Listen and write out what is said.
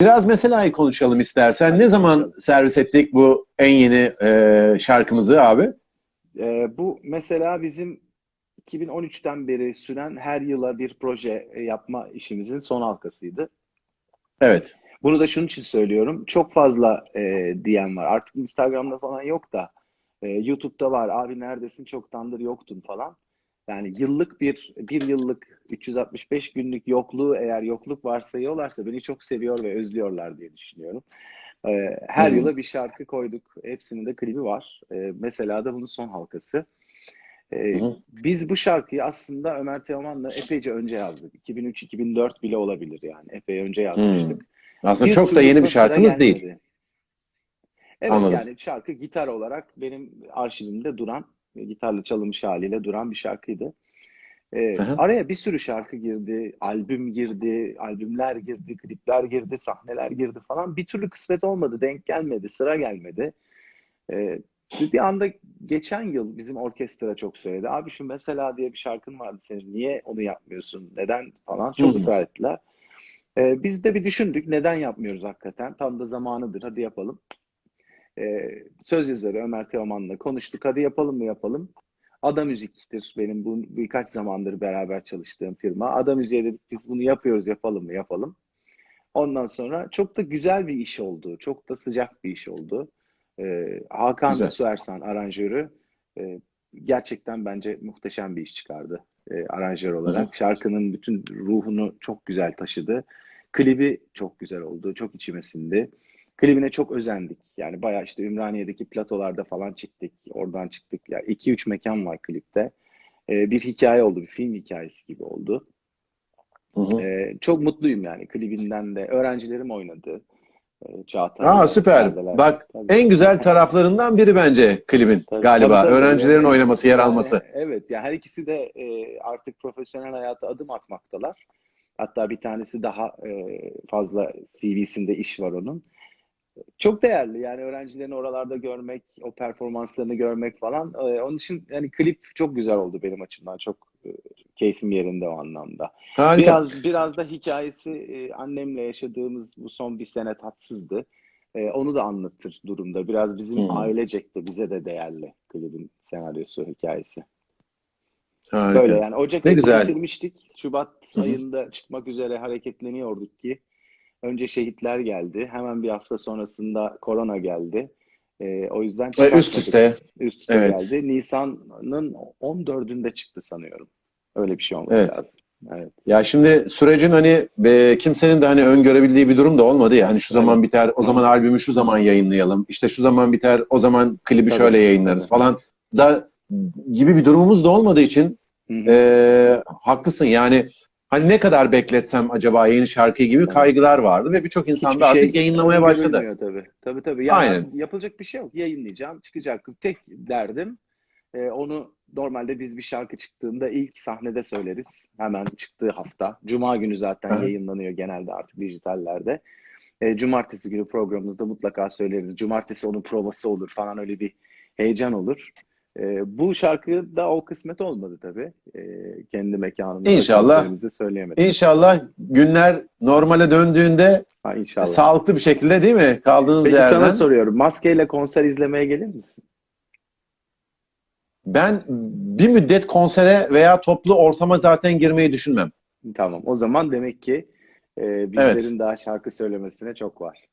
Biraz meselayı konuşalım istersen. Ne zaman servis ettik bu en yeni e, şarkımızı abi? Ee, bu mesela bizim 2013'ten beri süren her yıla bir proje e, yapma işimizin son halkasıydı. Evet. Bunu da şunun için söylüyorum. Çok fazla e, DM var. Artık Instagram'da falan yok da e, YouTube'da var. Abi neredesin? Çoktandır yoktun falan. Yani yıllık bir, bir yıllık 365 günlük yokluğu eğer yokluk varsayıyorlarsa beni çok seviyor ve özlüyorlar diye düşünüyorum. E, her Hı. yıla bir şarkı koyduk. Hepsinin de klibi var. E, mesela da bunun son halkası. E, Hı hı. biz bu şarkıyı aslında Ömer Teoman'la epeyce önce yazdık. 2003-2004 bile olabilir yani. Epey önce yazmıştık. Aslında Bir çok da yeni bir şarkımız değil. Evet Anladım. yani şarkı gitar olarak benim arşivimde duran, gitarla çalınmış haliyle duran bir şarkıydı. Hı. araya bir sürü şarkı girdi, albüm girdi, albümler girdi, klipler girdi, sahneler girdi falan. Bir türlü kısmet olmadı, denk gelmedi, sıra gelmedi. Ee, bir anda geçen yıl bizim orkestra çok söyledi. Abi şu mesela diye bir şarkın vardı senin, niye onu yapmıyorsun, neden falan çok Hı. ısrar ettiler. Ee, biz de bir düşündük, neden yapmıyoruz hakikaten? Tam da zamanıdır, hadi yapalım. Ee, söz yazarı Ömer Teoman'la konuştuk. Hadi yapalım mı yapalım. Ada Müzik'tir benim bu birkaç zamandır beraber çalıştığım firma. Ada Müzik'e dedik biz bunu yapıyoruz yapalım mı yapalım. Ondan sonra çok da güzel bir iş oldu. Çok da sıcak bir iş oldu. Ee, Hakan Güzel. Suersan aranjörü e, gerçekten bence muhteşem bir iş çıkardı e, aranjör olarak. Şarkının bütün ruhunu çok güzel taşıdı. Klibi çok güzel oldu. Çok içime sindi. Klibine çok özendik. Yani bayağı işte Ümraniye'deki platolarda falan çıktık. Oradan çıktık. Ya iki üç mekan var klipte. Ee, bir hikaye oldu. Bir film hikayesi gibi oldu. Hı hı. Ee, çok mutluyum yani klibinden de. Öğrencilerim oynadı. Ee, Çağatay. Aa süper. Perdeler. Bak Tabii. en güzel taraflarından biri bence klibin Tabii, galiba. tabii, tabii. Öğrencilerin Yani- oynaması, yer yani alması. Evet, yani her ikisi de e, artık profesyonel hayata adım atmaktalar. Hatta bir tanesi daha e, fazla CV'sinde iş var onun. Çok değerli yani öğrencilerini oralarda görmek, o performanslarını görmek falan. E, onun için yani klip çok güzel oldu benim açımdan. Çok e, keyfim yerinde o anlamda. Harika. Biraz biraz da hikayesi e, annemle yaşadığımız bu son bir sene tatsızdı. E, onu da anlatır durumda. Biraz bizim Hmm. ailecek de bize de değerli klibin senaryosu, hikayesi. Harika. Böyle yani Ocak Ne ayını güzel. bitirmiştik. Şubat Hı hı. ayında çıkmak üzere hareketleniyorduk ki önce şehitler geldi. Hemen bir hafta sonrasında korona geldi. E, o yüzden Ve üst çıkartmadık. üste. Üst üste Evet. geldi. Nisan'ın 14'ünde çıktı sanıyorum. Öyle bir şey olması Evet. lazım. Evet. Ya şimdi sürecin hani e, kimsenin de hani öngörebildiği bir durum da olmadı ya. Hani şu zaman Evet. biter, o zaman albümü şu zaman yayınlayalım. İşte şu zaman biter, o zaman klibi Tabii, şöyle yayınlarız tabii. falan da gibi bir durumumuz da olmadığı için Hı hı. e, haklısın. Yani hani ne kadar bekletsem acaba yeni şarkıyı gibi Evet. kaygılar vardı ve birçok insan Hiçbir da artık şey yayınlamaya başladı. Tabii. Tabii tabii. Yani Aynen. yapılacak bir şey yok. Yayınlayacağım, çıkacak. Tek derdim e, onu normalde biz bir şarkı çıktığında ilk sahnede söyleriz. Hemen çıktığı hafta. Cuma günü zaten Aha. yayınlanıyor genelde artık dijitallerde. E, cumartesi günü programımızda mutlaka söyleriz. Cumartesi onun provası olur falan öyle bir heyecan olur. E, bu şarkı da o kısmet olmadı tabii. E, kendi mekanımızda İnşallah. söyleyemedik. İnşallah günler normale döndüğünde Ha, inşallah. sağlıklı bir şekilde değil mi? Kaldığınız Peki yerden. sana soruyorum. Maskeyle konser izlemeye gelir misin? Ben bir müddet konsere veya toplu ortama zaten girmeyi düşünmem. Tamam. O zaman demek ki e, bizlerin daha şarkı söylemesine çok var.